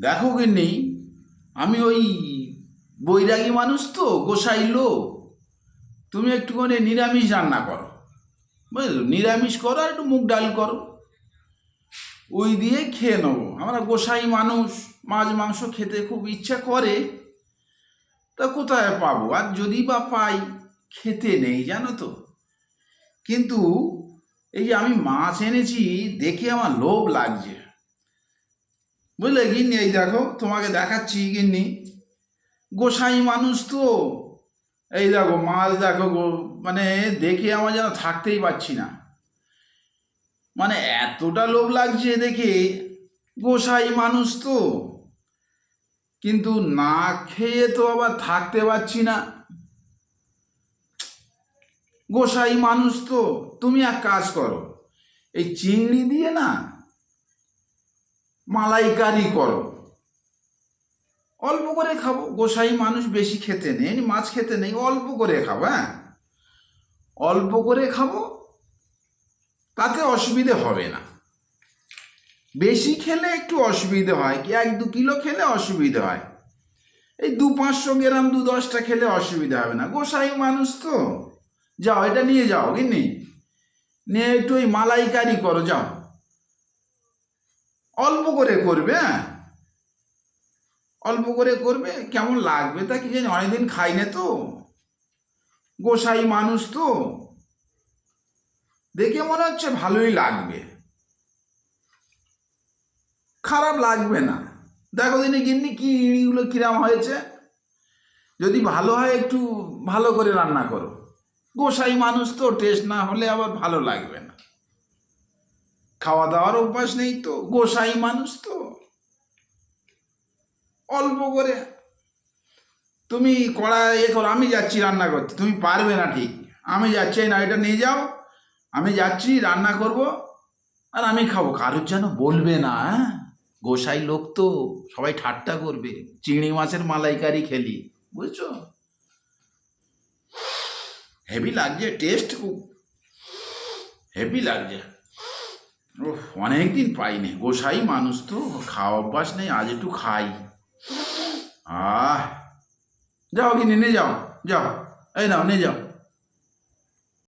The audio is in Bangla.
দেখো গিন্নি, আমি ওই বৈরাগী মানুষ তো, গোসাই লোক। তুমি একটুখানি নিরামিষ রান্না করো। বুঝলো? নিরামিষ করো আর একটু মুগ ডাল করো। ওই দিয়ে খেয়ে নেব। আমরা গোসাই মানুষ, মাছ, মাংস খেতে খুব ইচ্ছা করে। তা কোথায় পাবো? আর যদি বা পাই, খেতে নেই, জানো তো। কিন্তু এই যে আমি মাছ এনেছি, দেখে আমার লোভ লাগছে। বুঝলে গিন্নি, এই দেখো, তোমাকে দেখাচ্ছি, গিন্নি। গোসাই মানুষ তো। এই দেখো মাছ দেখো মানে দেখে আমার যেন থাকতেই পারছি না। মানে এতটা লোভ লাগছে দেখে, গোসাই মানুষ তো। কিন্তু না খেয়ে তো আবার থাকতে পারছি না। গোসাই মানুষ তো। তুমি এক কাজ করো, এই চিংড়ি দিয়ে না মালাইকারি করো। অল্প করে খাব। গোসাই মানুষ বেশি খেতে নেই, মাছ খেতে নেই, অল্প করে খাব হ্যাঁ? অল্প করে খাব, তাতে অসুবিধে হবে না। বেশি খেলে একটু অসুবিধে হয়, কি এক দু কিলো খেলে অসুবিধে হয়। এই দু পাঁচশো গ্রাম, দু দশটা খেলে অসুবিধা হবে না। গোসাই মানুষ তো। যাও, এটা নিয়ে যাও কিনি নিয়ে একটু ওই মালাইকারি করো, যাও। অল্প করে করবে হ্যাঁ? অল্প করে করবে, কেমন লাগবে তা কি জানি, অনেকদিন খাই না তো। গোসাই মানুষ তো। দেখে মনে হচ্ছে ভালোই লাগবে। খারাপ লাগবে না। দেখো দিনে গিন্নি কি ইঁড়িগুলো কিরাম হয়েছে। যদি ভালো হয় একটু ভালো করে রান্না করো। গোসাই মানুষ তো টেস্ট না হলে আবার ভালো লাগবে না। খাওয়া দাওয়ার অভ্যাস নেই তো, গোসাই মানুষ তো। অল্প করে। তুমি কড়া এ করো, আমি যাচ্ছি রান্না করতে। তুমি পারবে না ঠিক। আমি যাচ্ছি না এটা নিয়ে যাও। আমি যাচ্ছি, রান্না করব, আর আমি খাব। কারোর যেন বলবে না হ্যাঁ? গোসাই লোক তো, সবাই ঠাট্টা করবে। চিংড়ি মাছের মালাইকারি খেলি, বুঝছ? হেভি লাগছে টেস্ট খুব। হেভি লাগছে। ও অনেক দিন পাইনি। গোসাই মানুষ তো, খাওয়া অভ্যাস নেই, আজ একটু খাই। আহ, যাও কি নিয়ে যাও যাও। এই নাও, নিয়ে যাও।